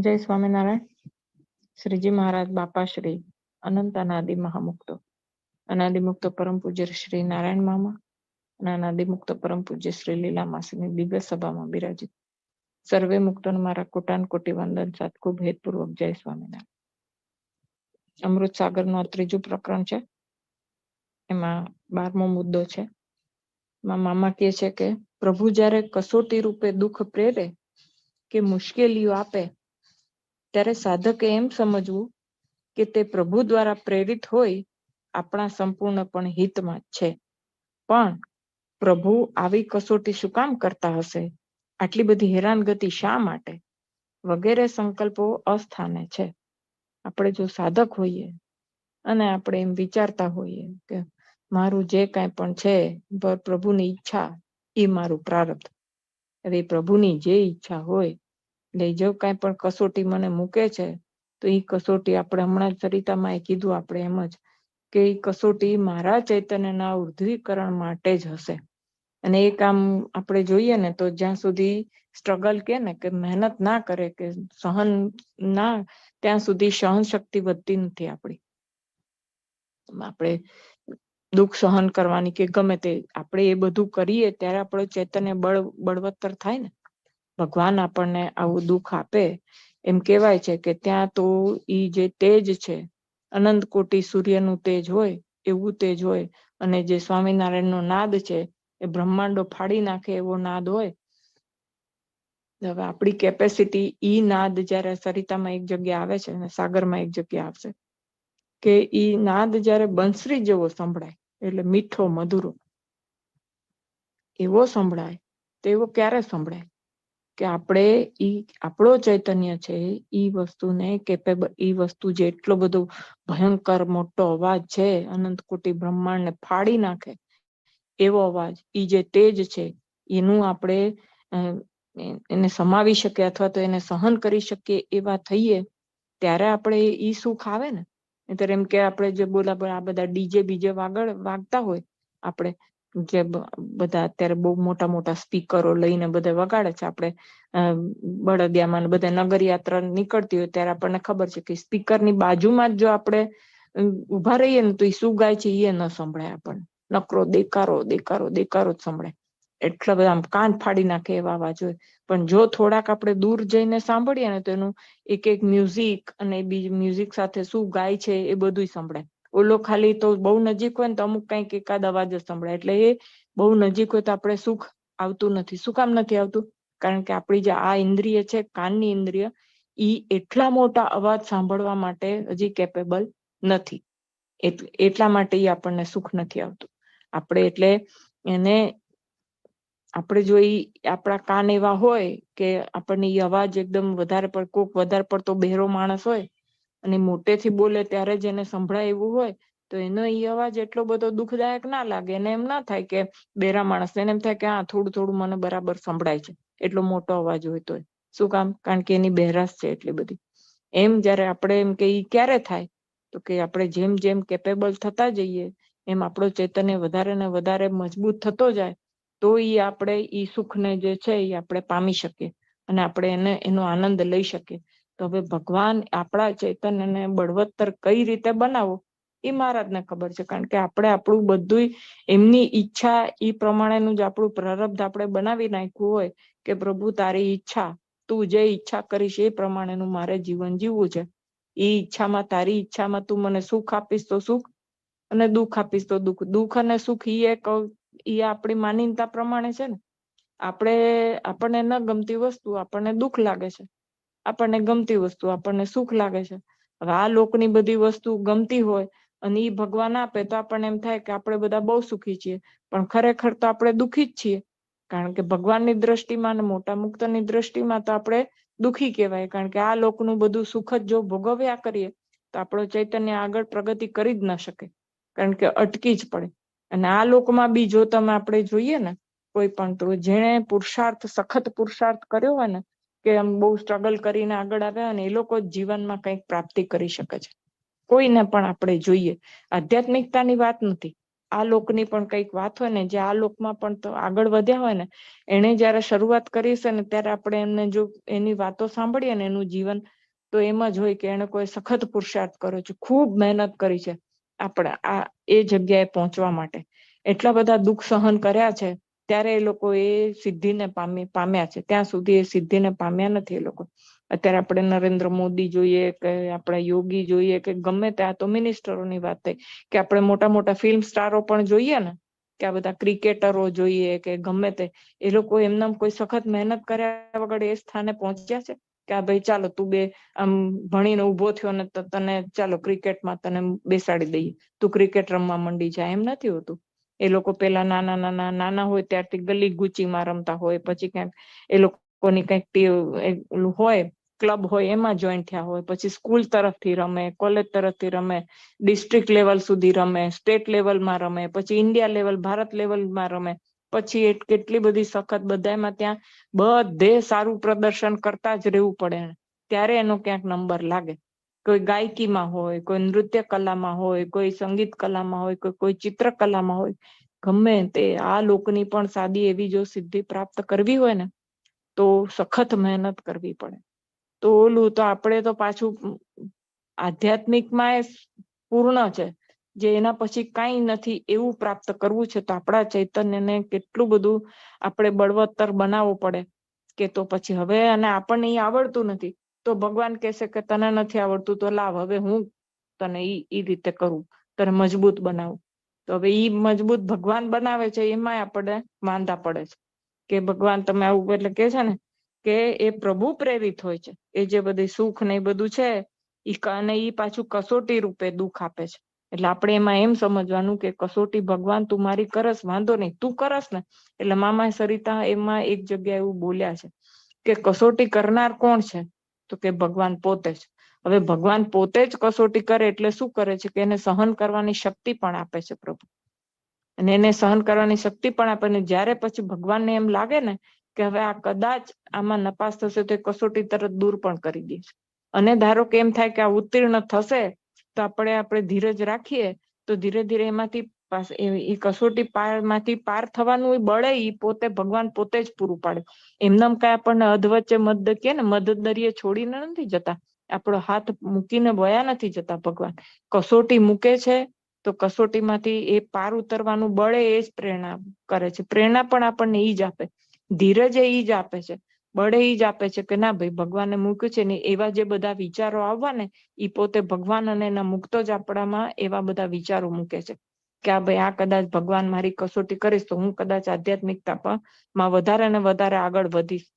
જય સ્વામિનારાયણ. શ્રીજી મહારાજ બાપા શ્રી અનંત અનાદિ મહામુક્તો. અનાદિમુક્ત પરમ પૂજ્ય શ્રી નારાયણ મામા અને અનાદિમુક્ત પરમ પૂજ્ય શ્રી લીલા માસીની દિવ્ય સભામાં બિરાજિત. સર્વે મુક્તોને મારા કોટાન કોટી વંદન સાથ ખૂબ હેતપૂર્વક જય સ્વામિનારાયણ. અમૃત સાગરનું ત્રીજું પ્રકરણ છે. એમાં બારમો મુદ્દો છે. મામા કહે છે કે પ્રભુ જ્યારે કસોટી રૂપે દુઃખ પ્રેરે કે મુશ્કેલીઓ આપે ત્યારે સાધકે એમ સમજવું કે તે પ્રભુ દ્વારા પ્રેરિત હોય આપણા સંપૂર્ણપણે હિતમાં જ છે. પણ પ્રભુ આવી કસોટી શું કામ કરતા હશે? આટલી બધી હેરાનગતિ શા માટે? વગેરે સંકલ્પો અસ્થાને છે. આપણે જો સાધક હોઈએ અને આપણે એમ વિચારતા હોઈએ કે મારું જે કાંઈ પણ છે પ્રભુની ઈચ્છા એ મારું પ્રારબ્ધ. હવે પ્રભુની જે ઈચ્છા હોય એટલે જો કાંઈ પણ કસોટી મને મૂકે છે, તો એ કસોટી આપણે હમણાં સરિતામાં એ કીધું આપણે એમ જ કે એ કસોટી મારા ચૈતન્યના ઉર્ધ્વીકરણ માટે જ હશે. અને એ કામ આપણે જોઈએ ને તો જ્યાં સુધી સ્ટ્રગલ કે ને કે મહેનત ના કરે કે સહન ના, ત્યાં સુધી સહન શક્તિ વધતી નથી આપણી. આપણે દુઃખ સહન કરવાની કે ગમે તે આપણે એ બધું કરીએ ત્યારે આપણો ચેતન્ય બળ, બળવત્તર થાય ને. ભગવાન આપણને આવું દુઃખ આપે, એમ કહેવાય છે કે ત્યાં તો ઈ જે તેજ છે, અનંત કોટી સૂર્યનું તેજ હોય, એવું તેજ હોય, અને જે સ્વામિનારાયણનો નાદ છે, એ બ્રહ્માંડો ફાડી નાખે એવો નાદ હોય. હવે આપણી કેપેસિટી ઈ નાદ જ્યારે સરિતામાં એક જગ્યા આવે છે અને સાગરમાં એક જગ્યા આવશે, કે ઈ નાદ જ્યારે બંસરી જેવો સંભળાય, એટલે મીઠો મધુરો, એવો સંભળાય તેવો ક્યારે સંભળાય? કે આપણે ઈ, આપણો ચૈતન્ય છે, ઈ વસ્તુને કેપેબલ ઈ વસ્તુ જે એટલો બધો ભયંકર મોટો અવાજ છે, અનંત કોટી બ્રહ્માંડને ફાડી નાખે એવો અવાજ, ઈ જે તેજ છે, એનું આપણે એને સમાવી શકીએ અથવા તો એને સહન કરી શકીએ એવા થઈએ, ત્યારે આપણે ઈ સુખ આવે ને. નહીતર એમ કે આપણે જે બોલા, આ બધા ડીજે બીજે વાગડ, વાગતા હોય, આપણે જે બધા અત્યારે બહુ મોટા મોટા સ્પીકરો લઈને બધા વગાડે છે. આપણે બળદિયામાં બધા નગર યાત્રા નીકળતી હોય ત્યારે આપણને ખબર છે કે સ્પીકરની બાજુમાં જ જો આપણે ઊભા રહીએ ને તો એ શું ગાય છે એ ન સંભળાય આપણને. નકરો દેકારો દેકારો દેકારો જ સંભળાય. એટલા બધા આમ કાન ફાડી નાખે એવા અવાજ હોય. પણ જો થોડાક આપણે દૂર જઈને સાંભળીએ ને તો એનું એક એક મ્યુઝિક અને બીજું મ્યુઝિક સાથે શું ગાય છે એ બધું સંભળાય. ઓલો ખાલી તો બહુ નજીક હોય ને તો અમુક કંઈક એકાદ અવાજ જ સંભળાય. એટલે એ બહુ નજીક હોય તો આપણે સુખ આવતું નથી. શું કામ નથી આવતું? કારણ કે આપણી જે આ ઇન્દ્રિય છે, કાનની ઇન્દ્રિય, ઈ એટલા મોટા અવાજ સાંભળવા માટે હજી કેપેબલ નથી. એટલા માટે એ આપણને સુખ નથી આવતું. આપણે એટલે એને, આપણે જો ઈ આપણા કાન એવા હોય કે આપણને એ અવાજ એકદમ વધારે પડ કોક વધારે પડતો બહેરો માણસ હોય અને મોટેથી બોલે ત્યારે જ એને સંભળાય એવું હોય, તો એનો એ અવાજ એટલો બધો દુઃખદાયક ના લાગે. એને એમ ના થાય કે બેરા માણસ એને એમ થાય કે હા થોડું થોડું મને બરાબર સંભળાય છે, એટલો મોટો અવાજ હોય તો શું કામ? કારણ કે એની બહેરાશ છે એટલી બધી. એમ જ્યારે આપણે એમ કે ઈ ક્યારે થાય? તો કે આપણે જેમ જેમ કેપેબલ થતા જઈએ, એમ આપણો ચેતન વધારે ને વધારે મજબૂત થતો જાય, તો એ આપણે ઈ સુખને જે છે એ આપણે પામી શકીએ અને આપણે એને એનો આનંદ લઈ શકીએ. તો હવે ભગવાન આપણા ચૈતન્યને બળવત્તર કઈ રીતે બનાવો, એ મહારાજને ખબર છે. કારણ કે આપણે આપણું બધું એમની ઈચ્છા એ પ્રમાણેનું જ આપણું પ્રારબ્ધ આપણે બનાવી નાખ્યું હોય કે પ્રભુ તારી ઈચ્છા, તું જે ઈચ્છા કરીશ એ પ્રમાણેનું મારે જીવન જીવવું છે. એ ઈચ્છામાં, તારી ઈચ્છામાં તું મને સુખ આપીશ તો સુખ અને દુઃખ આપીશ તો દુઃખ. દુઃખ અને સુખ એ એક એ આપણી માન્યતા પ્રમાણે છે ને. આપણે, આપણને ન ગમતી વસ્તુ આપણને દુઃખ લાગે છે. આપણને ગમતી વસ્તુ, આપણને સુખ લાગે છે. હવે આ લોકની બધી વસ્તુ ગમતી હોય અને એ ભગવાન આપે તો આપણને એમ થાય કે આપણે બધા બહુ સુખી છીએ. પણ ખરેખર તો આપણે દુઃખી જ છીએ. કારણ કે ભગવાનની દ્રષ્ટિમાં અને મોટા મુક્તની દ્રષ્ટિમાં તો આપણે દુઃખી કહેવાય. કારણ કે આ લોકનું બધું સુખ જ જો ભોગવ્યા કરીએ, તો આપણો ચૈતન્ય આગળ પ્રગતિ કરી જ ન શકે. કારણ કે અટકી જ પડે. અને આ લોકમાં બી જો તમે આપણે જોઈએ ને, કોઈ પણ તો જેણે પુરુષાર્થ, સખત પુરુષાર્થ કર્યો હોય ને કે આમ બહુ સ્ટ્રગલ કરીને આગળ આવ્યા ને એ લોકો જીવનમાં કંઈક પ્રાપ્તિ કરી શકે છે. કોઈને પણ આપણે જોઈએ. આધ્યાત્મિકતાની વાત નથી. આ લોકની પણ કંઈક વાત હોય ને, જે આ લોકમાં પણ તો આગળ વધ્યા હોય ને એને જ્યારે શરૂઆત કરી છે ને ત્યારે આપણે એમને જો એની વાતો સાંભળીએ ને, એનું જીવન તો એમ જ હોય કે એને કોઈ સખત પુરુષાર્થ કર્યો છે. ખૂબ મહેનત કરી છે. આપણે, આ એ જગ્યાએ પહોંચવા માટે. એટલા બધા દુઃખ સહન કર્યા છે ત્યારે એ લોકો એ સિદ્ધિને પામી, પામ્યા છે. ત્યાં સુધી એ સિદ્ધિને પામ્યા નથી એ લોકો. અત્યારે આપણે નરેન્દ્ર મોદી જોઈએ કે આપણા યોગી જોઈએ કે ગમે તે આ તો મિનિસ્ટરોની વાત થઈ. કે આપણે મોટા મોટા ફિલ્મ સ્ટારો પણ જોઈએ ને, કે આ બધા ક્રિકેટરો જોઈએ કે ગમે તે, એ લોકો એમના કોઈ સખત મહેનત કર્યા વગર એ સ્થાને પહોંચ્યા છે? કે આ ભાઈ ચાલો તું બે આમ ભણીને ઊભો થયો ને તને ચાલો ક્રિકેટમાં તને બેસાડી દઈએ. તું ક્રિકેટ રમવા મંડી જાય એમ નથી હોતું. એ લોકો પેલા નાના નાના નાના હોય ત્યારથી ગલી ગુચીમાં રમતા હોય. પછી ક્યાંક એ લોકોની કંઈક હોય, ક્લબ હોય, એમાં જોઈન થયા હોય. પછી સ્કૂલ તરફથી રમે, કોલેજ તરફથી રમે, ડિસ્ટ્રિક્ટ લેવલ સુધી રમે, સ્ટેટ લેવલમાં રમે, પછી ઇન્ડિયા લેવલ, ભારત લેવલમાં રમે. પછી કેટલી બધી સખત બધામાં ત્યાં બધે સારું પ્રદર્શન કરતા જ રહેવું પડે. ત્યારે એનો ક્યાંક નંબર લાગે. કોઈ ગાયકીમાં હોય, કોઈ નૃત્ય કલામાં હોય, કોઈ સંગીત કલામાં હોય કોઈ કોઈ ચિત્રકલામાં હોય, ગમે તે આ લોકની પણ સાદી એવી જો સિદ્ધિ પ્રાપ્ત કરવી હોય ને, તો સખત મહેનત કરવી પડે. તો ઓલું તો આપણે તો પાછું આધ્યાત્મિકમાં એ પૂર્ણ છે, જે એના પછી કાંઈ નથી એવું પ્રાપ્ત કરવું છે, તો આપણા ચૈતન્યને કેટલું બધું આપણે બળવત્તર બનાવવું પડે, કે તો પછી હવે અને આપણને એ આવડતું નથી. તો ભગવાન કહેશે કે તને નથી આવડતું, તો લાવ. હવે હું તને ઈ ઈ રીતે કરું. તને મજબૂત બનાવું. તો હવે ઈ મજબૂત ભગવાન બનાવે છે એમાં આપણે માંદા પડે છે. કે ભગવાન તમે આવું એટલે કે છે ને, કે એ પ્રભુ પ્રેરિત હોય છે. એ જે બધી સુખ ને એ બધું છે અને ઈ પાછું કસોટી રૂપે દુઃખ આપે છે. એટલે આપણે એમાં એમ સમજવાનું કે કસોટી ભગવાન તું મારી કરસ, વાંધો નહીં. તું કરસ ને. એટલે મામા સરિતા એમાં એક જગ્યાએ એવું બોલ્યા છે કે કસોટી કરનાર કોણ છે? તો કે ભગવાન પોતે જ. હવે ભગવાન પોતે જ કસોટી કરે એટલે શું કરે છે કે એને સહન કરવાની શક્તિ પણ આપે છે પ્રભુ. અને એને સહન કરવાની શક્તિ પણ આપે ને જ્યારે પછી ભગવાનને એમ લાગે ને કે હવે આ કદાચ આમાં નપાસ થશે તો એ કસોટી તરત દૂર પણ કરી દે છે. અને ધારો કે એમ થાય કે આ ઉત્તીર્ણ થશે તો આપણે આપણે ધીરજ રાખીએ તો ધીરે ધીરે એમાંથી એ કસોટી પારમાંથી પાર થવાનું બળે એ પોતે, ભગવાન પોતે જ પૂરું પાડે. એમનામ કઈ આપણને અધવચ્ચે મદદ કે ને મદદ દરિયે છોડીને નથી જતા. આપણો હાથ મૂકીને વયા નથી જતા ભગવાન. કસોટી મૂકે છે, તો કસોટીમાંથી એ પાર ઉતરવાનું બળે એ જ પ્રેરણા કરે છે. પ્રેરણા પણ આપણને ઈ જ આપે. ધીરજ એ જ આપે છે. બળે ઈ જ આપે છે કે ના ભાઈ, ભગવાને મૂક્યું છે ને એવા જે બધા વિચારો આવવા ને એ પોતે ભગવાન અને એના મુક્તો જ આપણામાં એવા બધા વિચારો મૂકે છે. કે આ ભાઈ આ કદાચ ભગવાન મારી કસોટી કરીશ તો હું કદાચ આધ્યાત્મિકતા માં વધારે ને વધારે આગળ વધીશ.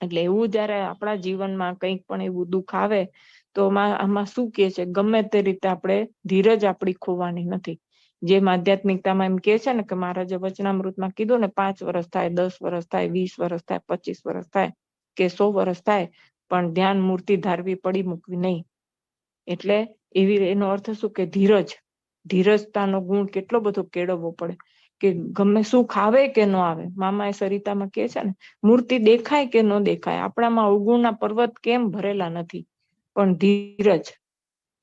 એટલે એવું જયારે આપણા જીવનમાં કંઈક પણ એવું દુઃખ આવે, તો આમાં શું કે છે? ગમે તે રીતે આપણે ધીરજ આપણી ખોવાની નથી. જેમ આધ્યાત્મિકતામાં એમ કે છે ને કે મારા જે વચનામૃતમાં કીધું ને, પાંચ વર્ષ થાય, દસ વર્ષ થાય, વીસ વર્ષ થાય, પચીસ વર્ષ થાય કે સો વર્ષ થાય, પણ ધ્યાન મૂર્તિ ધારવી પડી મૂકવી નહીં. એટલે એવી એનો અર્થ શું કે ધીરજ ધીરજતાનો ગુણ કેટલો બધો કેળવવો પડે કે ગમે સુખ આવે કે ન આવે. મામા એ સરિતામાં કે છે ને, મૂર્તિ દેખાય કે ન દેખાય? આપણામાં અવગુણના પર્વત કેમ ભરેલા નથી? પણ ધીરજ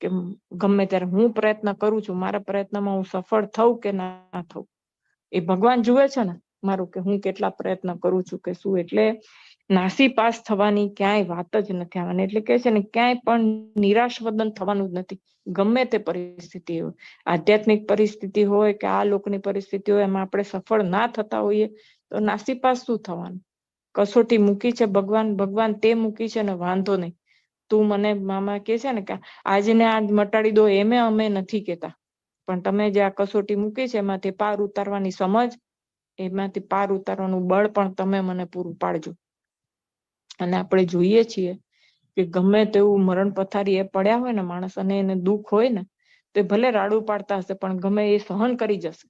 કે ગમે ત્યારે હું પ્રયત્ન કરું છું, મારા પ્રયત્નમાં હું સફળ થઉં કે ના થઉં? એ ભગવાન જુએ છે ને, મારું કે હું કેટલા પ્રયત્ન કરું છું કે શું? એટલે નાસી પાસ થવાની ક્યાંય વાત જ નથી આવવાની. એટલે કે છે ને, ક્યાંય પણ નિરાશ વદન થવાનું જ નથી. ગમે તે પરિસ્થિતિ હોય. આધ્યાત્મિક પરિસ્થિતિ હોય કે આ લોકની પરિસ્થિતિ હોય, એમાં આપણે સફળ ના થતા હોઈએ, તો નાસી પાસ શું થવાનું? કસોટી મૂકી છે ભગવાન ભગવાન તે મૂકી છે ને વાંધો નહીં. તું મને, મામા કે છે ને કે આજને આજ મટાડી દો, એમે અમે નથી કેતા પણ તમે જે આ કસોટી મૂકી છે, એમાંથી પાર ઉતારવાની સમજ, એમાંથી પાર ઉતારવાનું બળ પણ તમે મને પૂરું પાડજો. અને આપણે જોઈએ છીએ કે ગમે તેવું મરણ પથારી એ પડ્યા હોય ને માણસ અને એને દુઃખ હોય ને, તો ભલે રાડું પાડતા હશે, પણ ગમે એ સહન કરી જશે.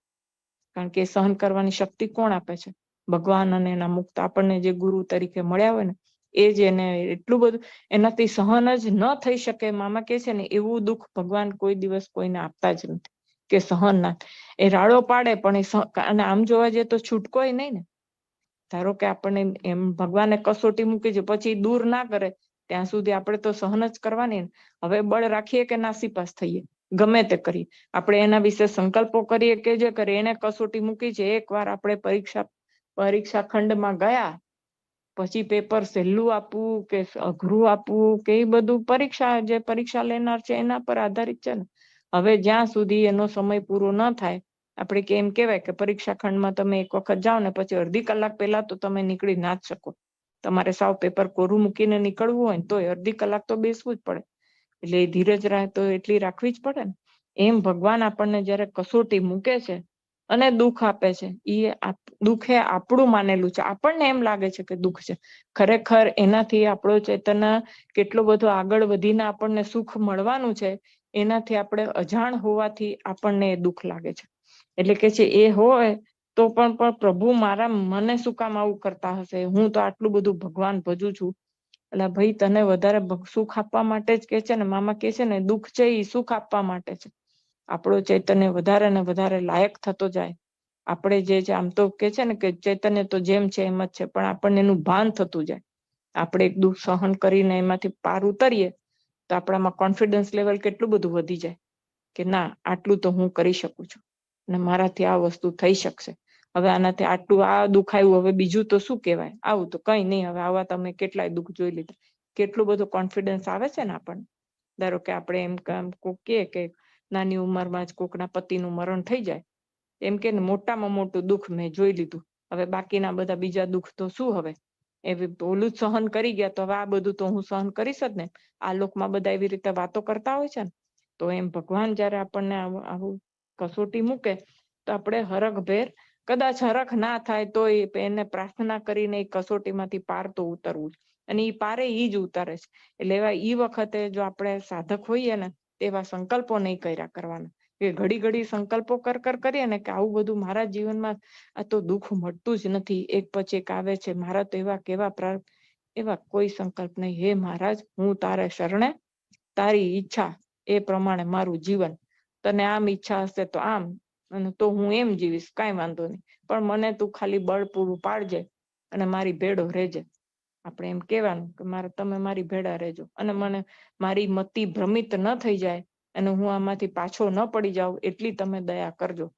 કારણ કે સહન કરવાની શક્તિ કોણ આપે છે? ભગવાન અને એના મુક્ત આપણને જે ગુરુ તરીકે મળ્યા હોય ને, એ જ એને એટલું બધું, એનાથી સહન જ ન થઈ શકે. મામા કે છે ને, એવું દુઃખ ભગવાન કોઈ દિવસ કોઈને આપતા જ નથી કે સહન ના એ રાડો પાડે, પણ એ અને આમ જોવા જઈએ તો છૂટકોય નહીં ને. ધારો કે આપણને એમ ભગવાને કસોટી મૂકી છે, પછી દૂર ના કરે, ત્યાં સુધી આપણે તો સહન જ કરવાની હવે બળ રાખીએ કે નાસીપાસ થઈએ? ગમે તે કરીએ. આપણે એના વિશે સંકલ્પો કરીએ કે જે કરીએ એને કસોટી મૂકી છે. એકવાર આપણે પરીક્ષા પરીક્ષા ખંડમાં ગયા, પછી પેપર સહેલું આપવું કે અઘરું આપવું કે એ બધું પરીક્ષા, જે પરીક્ષા લેનાર છે એના પર આધારિત છે ને. હવે જ્યાં સુધી એનો સમય પૂરો ન થાય આપણે કેમ કહેવાય કે પરીક્ષા ખંડમાં તમે એક વખત જાઓ ને પછી અડધી કલાક પહેલા તો તમે નીકળી ના જ શકો. તમારે સાવ પેપર કોરું મૂકીને નીકળવું હોય ને તોય અડધી કલાક તો બેસવું જ પડે. એટલે ધીરજ રાહ તો એટલી રાખવી જ પડે ને. એમ ભગવાન આપણને જ્યારે કસોટી મૂકે છે અને દુઃખ આપે છે એ દુઃખ એ આપણું માનેલું છે. આપણને એમ લાગે છે કે દુઃખ છે. ખરેખર એનાથી આપણો ચેતના કેટલો બધો આગળ વધીને આપણને સુખ મળવાનું છે, એનાથી આપણે અજાણ હોવાથી આપણને એ દુઃખ લાગે છે. એટલે કે છે, એ હોય, તો પણ પણ પ્રભુ મારા મને શું કામ આવું કરતા હશે? હું તો આટલું બધું ભગવાન ભજું છું. એટલે ભાઈ તને વધારે સુખ આપવા માટે જ કે છે ને, મામા કે છે ને, દુઃખ છે એ સુખ આપવા માટે છે. આપણો ચૈતન્ય વધારે ને વધારે લાયક થતો જાય. આપણે જે છે, આમ તો કે છે ને કે ચૈતન્ય તો જેમ છે એમ જ છે, પણ આપણને એનું ભાન થતું જાય. આપણે એક દુઃખ સહન કરીને એમાંથી પાર ઉતરીએ, તો આપણામાં કોન્ફિડન્સ લેવલ કેટલું બધું વધી જાય. કે ના, આટલું તો હું કરી શકું છું. અને મારાથી આ વસ્તુ થઈ શકશે. હવે આનાથી આટલું આ દુખાયું, હવે બીજું તો શું કહેવાય? આવું તો કઈ નહીં, હવે આવા તમે કેટલાય દુઃખ જોઈ લીધા. કેટલું બધું કોન્ફિડન્સ આવે છે ને આપણને? ધારો કે આપણે એમ કોક કહે કે નાની ઉંમરમાં જ કોકના પતિનું મરણ થઈ જાય. એમ કે મોટામાં મોટું દુઃખ મેં જોઈ લીધું. હવે બાકીના બધા બીજા દુઃખ તો શું હવે? એવી ઓલું જ સહન કરી ગયા તો હવે આ બધું તો હું સહન કરીશ જ ને. આ લોકમાં બધા એવી રીતે વાતો કરતા હોય છે ને. તો એમ ભગવાન જયારે આપણને આવું કસોટી મૂકે, તો આપણે હરખભેર, કદાચ હરખ ના થાય તો એને પ્રાર્થના કરીને એ કસોટીમાંથી પાર તો ઉતરવું અને એ પારે એ જ ઉતારે છે. એટલે એવા એ વખતે જો આપણે સાધક હોઈએ ને, તેવા સંકલ્પો નહીં કર્યા કરવાના. કે ઘડી ઘડી સંકલ્પો કર કર કરીએ ને કે આવું બધું મારા જીવનમાં આ તો દુઃખ મળતું જ નથી. એક પછી એક આવે છે, મારા તો એવા કેવા એવા કોઈ સંકલ્પ નહીં. હે મહારાજ, હું તારે શરણે, તારી ઈચ્છા એ પ્રમાણે મારું જીવન તને આમ ઈચ્છા હશે તો આમ, અને તો હું એમ જીવીશ, કાંઈ વાંધો નહીં. પણ મને તું ખાલી બળ પૂરું પાડજે અને મારી ભેડો રહેજે. આપણે એમ કહેવાનું કે મારે, તમે મારી ભેડા રહેજો. અને મને મારી મતિ ભ્રમિત ન થઈ જાય અને હું આમાંથી પાછો ન પડી જાઉં, એટલી તમે દયા કરજો.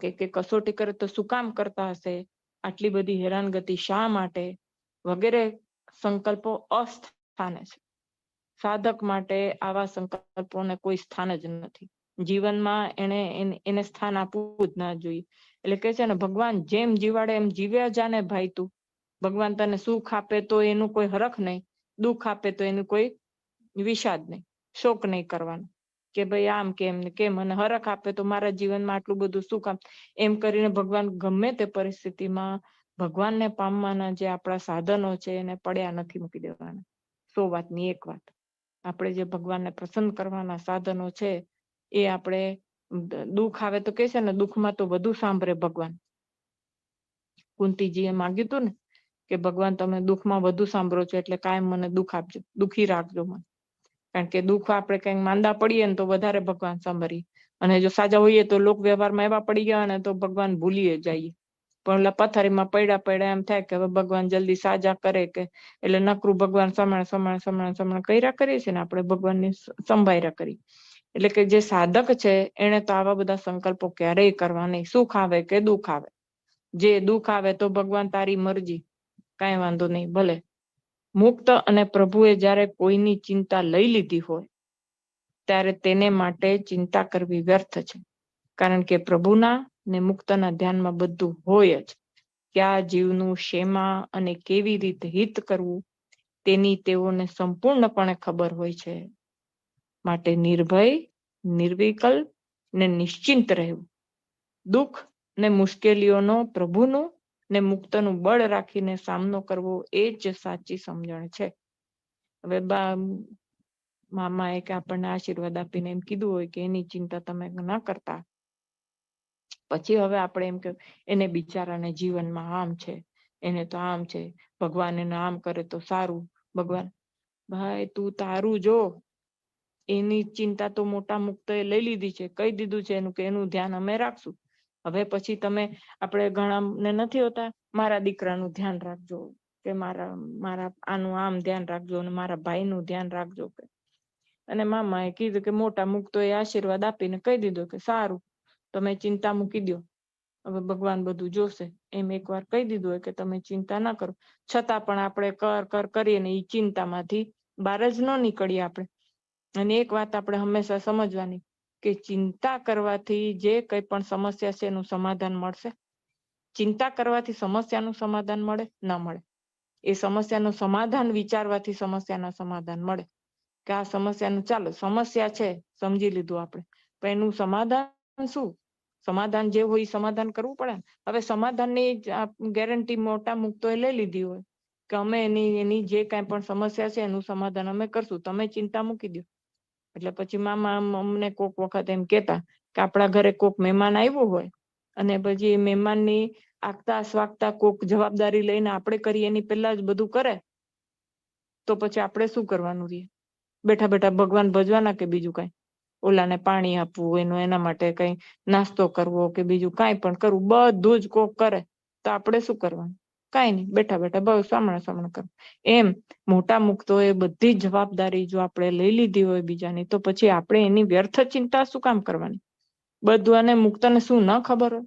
કે કે કસોટી કરે તો શું કામ કરતા હશે? આટલી બધી હેરાનગતિ શા માટે? વગેરે સંકલ્પો અસ્થાને છે. સાધક માટે આવા સંકલ્પોને કોઈ સ્થાન જ નથી. જીવનમાં એને એને સ્થાન આપવું જ ના જોઈએ. એટલે કે છે ને, ભગવાન જેમ જીવાડે એમ જીવ્યા જાને ભાઈ તું. ભગવાન તને સુખ આપે તો એનું કોઈ હરખ નહીં. દુઃખ આપે તો એનું કોઈ વિષાદ નહીં. શોક નહીં કરવાનો. કે ભાઈ આમ કેમ ને કેમ? અને હરખ આપે તો મારા જીવનમાં આટલું બધું સુખ આપ એમ કરીને ભગવાન ગમે તે પરિસ્થિતિમાં ભગવાનને પામવાના જે આપણા સાધનો છે એને પડ્યા નથી મૂકી દેવાના. સો વાતની એક વાત. આપણે જે ભગવાનને પ્રસન્ન કરવાના સાધનો છે, એ આપણે દુઃખ આવે તો કે છે ને, દુઃખમાં તો વધુ સાંભળે ભગવાન. કુંતીજીએ માગ્યું હતું ને કે, ભગવાન, તમે દુઃખમાં વધુ સાંભળો છો, એટલે કાયમ મને દુઃખ આપજો, દુઃખી રાખજો મને. કારણ કે દુઃખ આપણે કઈ માંદા પડીએ ને તો વધારે ભગવાન સાંભળીએ. અને જો સાજા હોઈએ તો લોક વ્યવહારમાં એવા પડી ગયા ને તો ભગવાન ભૂલીએ જઈએ. પણ ઓલા પથારીમાં પડ્યા પડ્યા એમ થાય કે હવે ભગવાન જલ્દી સાજા કરે કે એટલે નકરું ભગવાન સમાણ સમાણ સમાણ સમાણ કર્યા કરીએ છીએ ને આપણે ભગવાનની સંભાયરા કરી. એટલે કે જે સાધક છે એને તો આવા બધા સંકલ્પો ક્યારેય કરવા નહીં. સુખ આવે કે દુઃખ આવે? જે દુઃખ આવે તો ભગવાન તારી મરજી. કાંઈ વાંધો નહીં, ભલે. મુક્ત અને પ્રભુએ જ્યારે કોઈની ચિંતા લઈ લીધી હોય, ત્યારે તેને માટે ચિંતા કરવી વ્યર્થ છે. કારણ કે પ્રભુના ને મુક્તના ધ્યાનમાં બધું હોય જ. ક્યાં જીવનું શેમાં અને કેવી રીતે હિત કરવું, તેની તેઓને સંપૂર્ણપણે ખબર હોય છે. માટે નિર્ભય નિર્વિકલ્પ ને નિશ્ચિંત રહેવું. દુઃખ ને મુશ્કેલીઓનો, પ્રભુનું ને મુક્તનું બળ રાખીને સામનો કરવો એ જ સાચી સમજણ છે. હવે બા, મામાએ કે આપણને આશીર્વાદ આપીને એમ કીધું હોય કે એની ચિંતા તમે ના કરતા. પછી હવે આપણે એમ કે એને બિચારાને જીવનમાં આમ છે, એને તો આમ છે, ભગવાન એને આમ કરે તો સારું, ભગવાન. ભાઈ, તું તારું જો. એની ચિંતા તો મોટા મુક્ત એ લઈ લીધી છે, કહી દીધું છે એનું કે એનું ધ્યાન અમે રાખશું. હવે પછી તમે, આપણે ઘણા ને નથી હોતા, મારા દીકરાનું ધ્યાન રાખજો, કે મારા મારા આનું આમ ધ્યાન રાખજો અને મારા ભાઈનું ધ્યાન રાખજો કે. અને મામાએ કીધું કે મોટા મુક્તો એ આશીર્વાદ આપીને કહી દીધો કે સારું. તમે ચિંતા મૂકી દો હવે ભગવાન બધું જોશે. એમ એકવાર કહી દીધું હોય કે તમે ચિંતા ના કરો. છતાં પણ આપણે કર કર કરીએ ને એ ચિંતામાંથી બહાર જ ન નીકળીએ આપણે. અને એક વાત આપણે હંમેશા સમજવાની કે ચિંતા કરવાથી જે કઈ પણ સમસ્યા છે એનું સમાધાન મળશે. ચિંતા કરવાથી સમસ્યાનું સમાધાન મળે? ન મળે. એ સમસ્યાનું સમાધાન વિચારવાથી સમસ્યાના સમાધાન મળે. કે આ સમસ્યાનું ચાલો, સમસ્યા છે, સમજી લીધું આપણે. પણ એનું સમાધાન શું? સમાધાન જે હોય એ સમાધાન કરવું પડે હવે સમાધાનની ગેરંટી મોટા મુક્તો એ લઈ લીધી હોય. કે અમે એની એની જે કાંઈ પણ સમસ્યા છે એનું સમાધાન અમે કરશું. તમે ચિંતા મૂકી દો એટલે પછી મામા અમને કોક વખત એમ કેતા કે આપણા ઘરે કોક મહેમાન આવ્યું હોય અને પછી એ મહેમાનની આગતા સ્વાગતા કોક જવાબદારી લઈને આપણે કરીએ, એની પહેલા જ બધું કરે, તો પછી આપણે શું કરવાનું રહીએ બેઠા બેઠા ભગવાન ભજવાના કે બીજું કાંઈ? ઓલાને પાણી આપવું એનું, એના માટે કઈ નાસ્તો કરવો કે બીજું કાંઈ પણ કરવું, બધું જ કોક કરે, તો આપણે શું કરવાનું? કાંઈ નહીં, બેઠા બેઠા બસ સામણા સામણા કરવું એમ, મોટા મુક્તો એ બધી જ જવાબદારી જો આપણે લઈ લીધી હોય બીજાની, તો પછી આપણે એની વ્યર્થ ચિંતા શું કામ કરવાની? બધું અને મુક્તને શું ન ખબર હોય?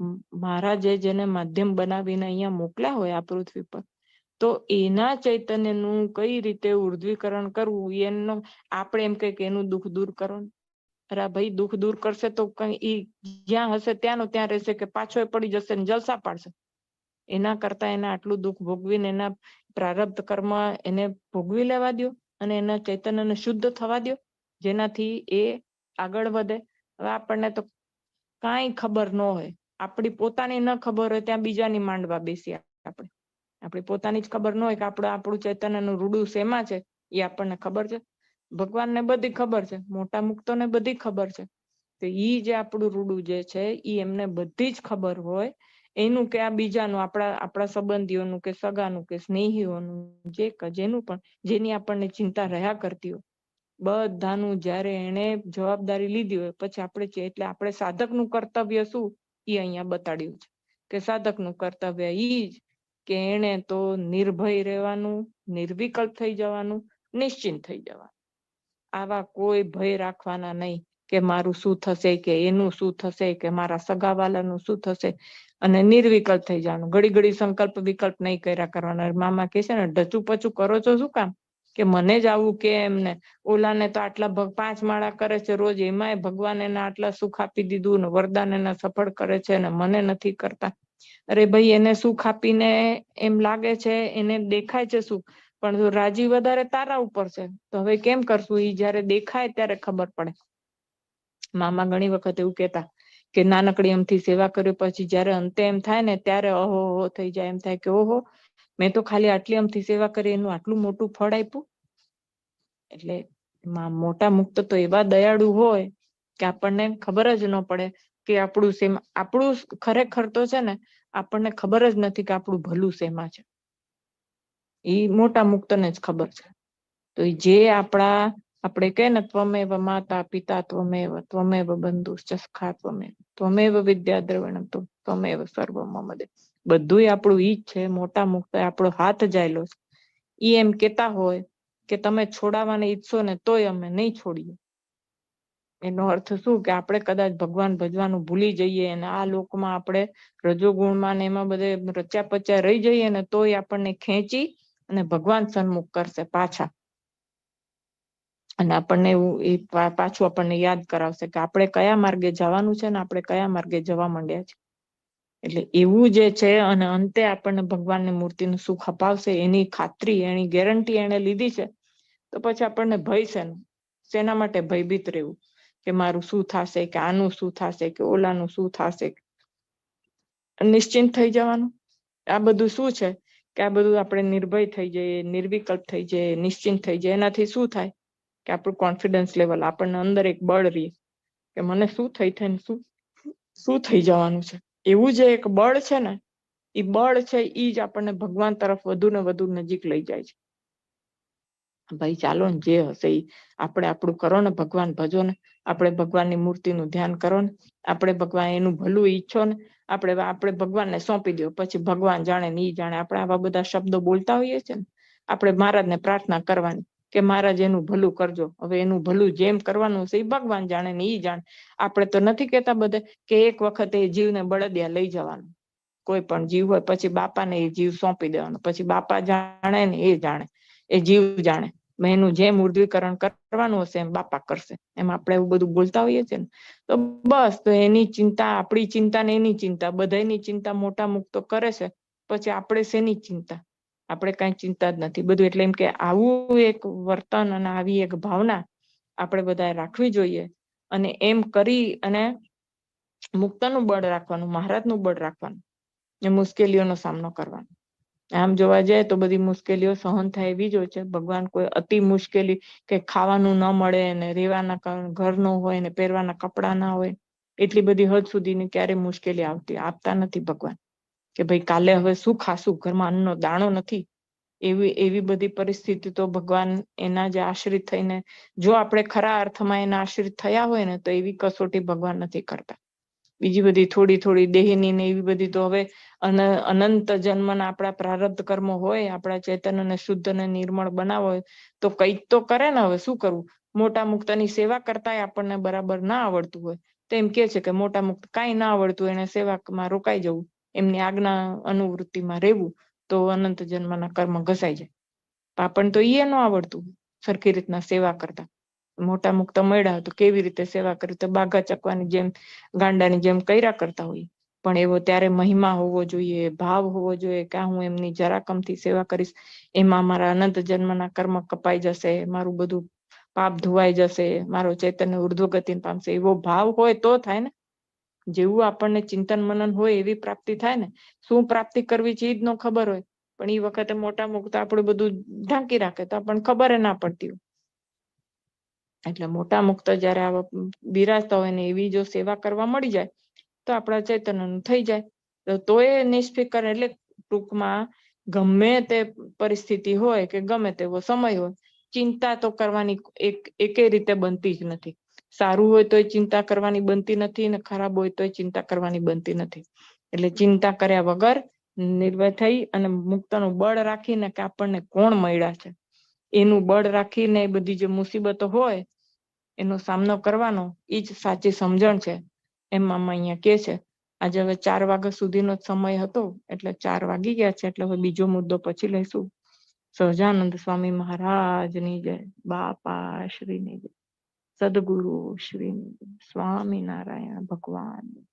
મારા મહારાજે જેને માધ્યમ બનાવીને અહીંયા મોકલ્યા હોય આ પૃથ્વી પર તો એના ચૈતન્યનું કઈ રીતે ઉર્ધ્વીકરણ કરવું, એનો આપણે એમ કહીએ કે એનું દુઃખ દૂર કરો અરે ભાઈ દુઃખ દૂર કરશે તો કઈ જ્યાં હશે ત્યાંનો ત્યાં રહેશે કે પાછો પડી જશે ને જલસા પાડશે. એના કરતા એને આટલું દુઃખ ભોગવીને એના પ્રારબ્ધ કર્મ એને ભોગવી લેવા દ્યો અને એના ચૈતન્યને શુદ્ધ થવા દ્યો, જેનાથી એ આગળ વધે. હવે આપણને તો કાંઈ ખબર ન હોય. આપણી પોતાની ન ખબર હોય, ત્યાં બીજાની માંડવા બેસીએ આપણે. આપણી પોતાની જ ખબર ન હોય કે આપણે, આપણું ચૈતન્યનું રૂડું શેમાં છે, એ આપણને ખબર છે. ભગવાનને બધી ખબર છે, મોટા મુક્તોને બધી ખબર છે. તો ઈ જે આપણું રૂડું જે છે, ઈ એમને બધી જ ખબર હોય. એનું કે આ બીજાનું, આપણા આપણા સંબંધીઓનું કે સગાનું કે સ્નેહીઓનું, જે જેનું પણ, જેની આપણને ચિંતા રહ્યા કરતી હોય. બધાનું જ્યારે એને જવાબદારી લીધી હોય, પછી આપણે એટલે આપણે સાધકનું કર્તવ્ય શું? એ અહીંયા બતાડ્યું છે. કે સાધકનું કર્તવ્ય ઈ જ કે એને તો નિર્ભય રહેવાનું નિર્વિકલ્પ થઈ જવાનું, નિશ્ચિંત થઈ જવાનું. આવા કોઈ ભય રાખવાના નહીં કે મારું શું થશે, કે એનું શું થશે, કે મારા સગાવાલાનું શું થશે અને નિર્વિકલ્પ થઈ જવાનું. ઘડી ઘડી સંકલ્પ વિકલ્પ નહીં કર્યા કરવાના. મામા કે છે ને ડચું પચું કરો છો શું કામ? કે મને જ આવું કે એમને. ઓલાને તો આટલા ભગ- પાંચ માળા કરે છે રોજ. એમાંય ભગવાન એને આટલા સુખ આપી દીધું ને વરદાન એને સફળ કરે છે ને મને નથી કરતા. અરે ભાઈ, એને સુખ આપીને એમ લાગે છે, એને દેખાય છે સુખ. પણ જો રાજી વધારે તારા ઉપર છે, તો હવે કેમ કરશું? એ જયારે દેખાય ત્યારે ખબર પડે. મામા ઘણી વખત એવું કહેતા કે નાનકડી એમથી સેવા કર્યો, પછી જયારે અંતે એમ થાય ને ત્યારે અહો થઈ જાય. એમ થાય કે ઓહો, મેં તો ખાલી આટલી અમથી સેવા કરી, એનું આટલું મોટું ફળ આપ્યું. એટલે મોટા મુક્ત તો એવા દયાળુ હોય કે આપણને ખબર જ ન પડે. કે આપણું સેમ, આપણું ખરેખર તો છે ને, આપણને ખબર જ નથી કે આપણું ભલું શેમાં છે. એ મોટા મુક્તને જ ખબર છે. તો જે આપણા, આપણે કહે ને, ત્વમેવ માતા પિતા, ત્વમેવ ત્વમેવ બંધુ ચસ્ખા, ત્વમેવ ત્વમેવ વિદ્યા દ્રવિણમ તો, ત્વમેવ સર્વ મમદે બધું આપણું ઈ જ છે, મોટા મુક્ત, આપણો હાથ જાયેલો છે. ઈ એમ કેતા હોય કે તમે છોડાવવાને ઈચ્છો ને તોય અમે નહીં છોડીએ. એનો અર્થ શું? કે આપણે કદાચ ભગવાન ભજવાનું ભૂલી જઈએ અને આ લોકમાં આપણે રજોગુણમાં ને એમાં બધે રચ્યા પચ્યા રહી જઈએ ને તોય આપણને ખેંચી અને ભગવાન સન્મુખ કરશે પાછા. અને આપણને એવું એ પાછું આપણને યાદ કરાવશે કે આપણે કયા માર્ગે જવાનું છે ને આપણે કયા માર્ગે જવા માંડ્યા છે. એટલે એવું જે છે અને અંતે આપણને ભગવાનની મૂર્તિનું સુખ અપાવશે, એની ખાતરી, એની ગેરંટી એને લીધી છે, તો પછી આપણને ભય છે શેના માટે ભયભીત રહેવું? કે મારું શું થશે, કે આનું શું થશે, કે ઓલાનું શું થશે? નિશ્ચિંત થઈ જવાનું? આ બધું શું છે? કે આ બધું આપણે નિર્ભય થઈ જઈએ, નિર્વિકલ્પ થઈ જઈએ, નિશ્ચિંત થઈ જાય એનાથી શું થાય? કે આપણું કોન્ફિડન્સ લેવલ આપણને અંદર એક બળ રહે. કે મને શું થઈ થઈને શું શું થઈ જવાનું છે? એવું જે એક બળ છે ને, એ બળ છે એ જ આપણને ભગવાન તરફ વધુ ને વધુ નજીક લઈ જાય છે. ભાઈ, ચાલો ને જે હશે એ આપણે આપણું કરો ને ભગવાન, ભજો ને. આપણે ભગવાનની મૂર્તિનું ધ્યાન કરો ને આપણે ભગવાન એનું ભલું ઈચ્છો ને આપણે આપણે ભગવાનને સોંપી દો, પછી ભગવાન જાણે ને ઈ જાણે. આપણે આવા બધા શબ્દો બોલતા હોઈએ છીએ ને, આપણે મહારાજને પ્રાર્થના કરવાની કે મહારાજ એનું ભલું કરજો. હવે એનું ભલું જેમ કરવાનું છે એ ભગવાન જાણે ને એ જાણે. આપણે તો નથી કહેતા બધે કે એક વખતે એ જીવને બળદિયા લઈ જવાનું. કોઈ પણ જીવ હોય, પછી બાપાને એ જીવ સોંપી દેવાનો, પછી બાપા જાણે ને એ જાણે, એ જીવ જાણે. એનું જેમ ઉર્ધ્વીકરણ કરવાનું હશે, એમ બાપા કરશે. એમ આપણે એવું બધું બોલતા હોઈએ છીએ ને. તો બસ, તો એની ચિંતા, આપણી ચિંતા ને એની ચિંતા બધાની ચિંતા મોટા મુક્તો કરે છે, પછી આપણે શેની ચિંતા? આપણે કઈ ચિંતા જ નથી. બધું એટલે એમ કે આવું એક વર્તન અને આવી એક ભાવના આપણે બધાએ રાખવી જોઈએ અને એમ કરી અને મુક્તનું બળ રાખવાનું, મહારાજનું બળ રાખવાનું એ મુશ્કેલીઓનો સામનો કરવાનો. આમ જોવા જાય તો બધી મુશ્કેલીઓ સહન થાય એવી જ હોય છે. ભગવાન કોઈ અતિ મુશ્કેલી કે ખાવાનું ન મળે ને રહેવાના ઘર ન હોય ને પહેરવાના કપડા ના હોય, એટલી બધી હદ સુધીની ક્યારે મુશ્કેલી આવતી આપતા નથી ભગવાન. કે ભાઈ કાલે હવે શું ખાશું? ઘરમાં અન્નનો દાણો નથી. એવી એવી બધી પરિસ્થિતિ તો ભગવાન એના જે આશ્રિત થઈને જો આપણે ખરા અર્થમાં એના આશ્રિત થયા હોય ને તો એવી કસોટી ભગવાન નથી કરતા. બીજી બધી થોડી થોડી દેહની ને એવી બધી તો હવે અનંત જન્મના આપણા પ્રારબ્ધ કર્મો હોય, આપણા ચેતન અને શુદ્ધ અને નિર્મળ બનાવો તો કંઈક તો કરે ને હવે, શું કરવું? મોટા મુક્તની સેવા કરતા આપણને બરાબર ના આવડતું હોય. તો એમ કે છે કે મોટા મુક્ત કાંઈ ના આવડતું, એને સેવામાં રોકાઈ જવું, એમની આજ્ઞા અનુવૃત્તિમાં રહેવું, તો અનંત જન્મના કર્મ ઘસાઈ જાય. આપણને તો એ ન આવડતું, સરખી રીતના સેવા કરતા. મોટા મુક્ત મળ્યા તો કેવી રીતે સેવા કરી? તો બાઘા ચકવાની જેમ, ગાંડાની જેમ કર્યા કરતા હોય. પણ એવો ત્યારે મહિમા હોવો જોઈએ, ભાવ હોવો જોઈએ કે હું એમની જરાકમથી સેવા કરીશ. એમાં મારા અનંત જન્મના કર્મ કપાઈ જશે, મારું બધું પાપ ધોવાઈ જશે, મારો ચૈતન્ય ઉર્ધ્વગતિ પામશે. એવો ભાવ હોય તો થાય ને. જેવું આપણને ચિંતન મનન હોય એવી પ્રાપ્તિ થાય ને. શું પ્રાપ્તિ કરવી છે ન ખબર હોય. પણ એ વખતે મોટા મુક્ત આપણું બધું ઢાંકી રાખે તો આપણને ખબર ના પડતી હોય. એટલે મોટા મુક્ત જયારે આવા બિરાજતા હોય ને એવી જો સેવા કરવા મળી જાય, તો આપણા ચૈતન્યનું થઈ જાય. તો એ નિષ્ફિકર એટલે ટૂંકમાં ગમે તે પરિસ્થિતિ હોય કે ગમે તેવો સમય હોય, ચિંતા તો કરવાની એક એકે રીતે બનતી જ નથી. સારું હોય તોય ચિંતા કરવાની બનતી નથી ને ખરાબ હોય તોય ચિંતા કરવાની બનતી નથી. એટલે ચિંતા કર્યા વગર નિર્ભય થઈ અને મુક્તનું બળ રાખીને કે આપણને કોણ મળ્યા છે? એનું બળ રાખીને એ બધી જે મુસીબતો હોય એનો સામનો કરવાનો. એ જ સાચી સમજણ છે. એમાં અહીંયા કે છે, આજે હવે ચાર વાગ્યા સુધીનો સમય હતો, એટલે ચાર વાગી ગયા છે, એટલે હવે બીજો મુદ્દો પછી લઈશું. સહજાનંદ સ્વામી મહારાજની જય. બાપા શ્રીની જય. સદગુરુ શ્રી સ્વામિનારાયણ ભગવાન.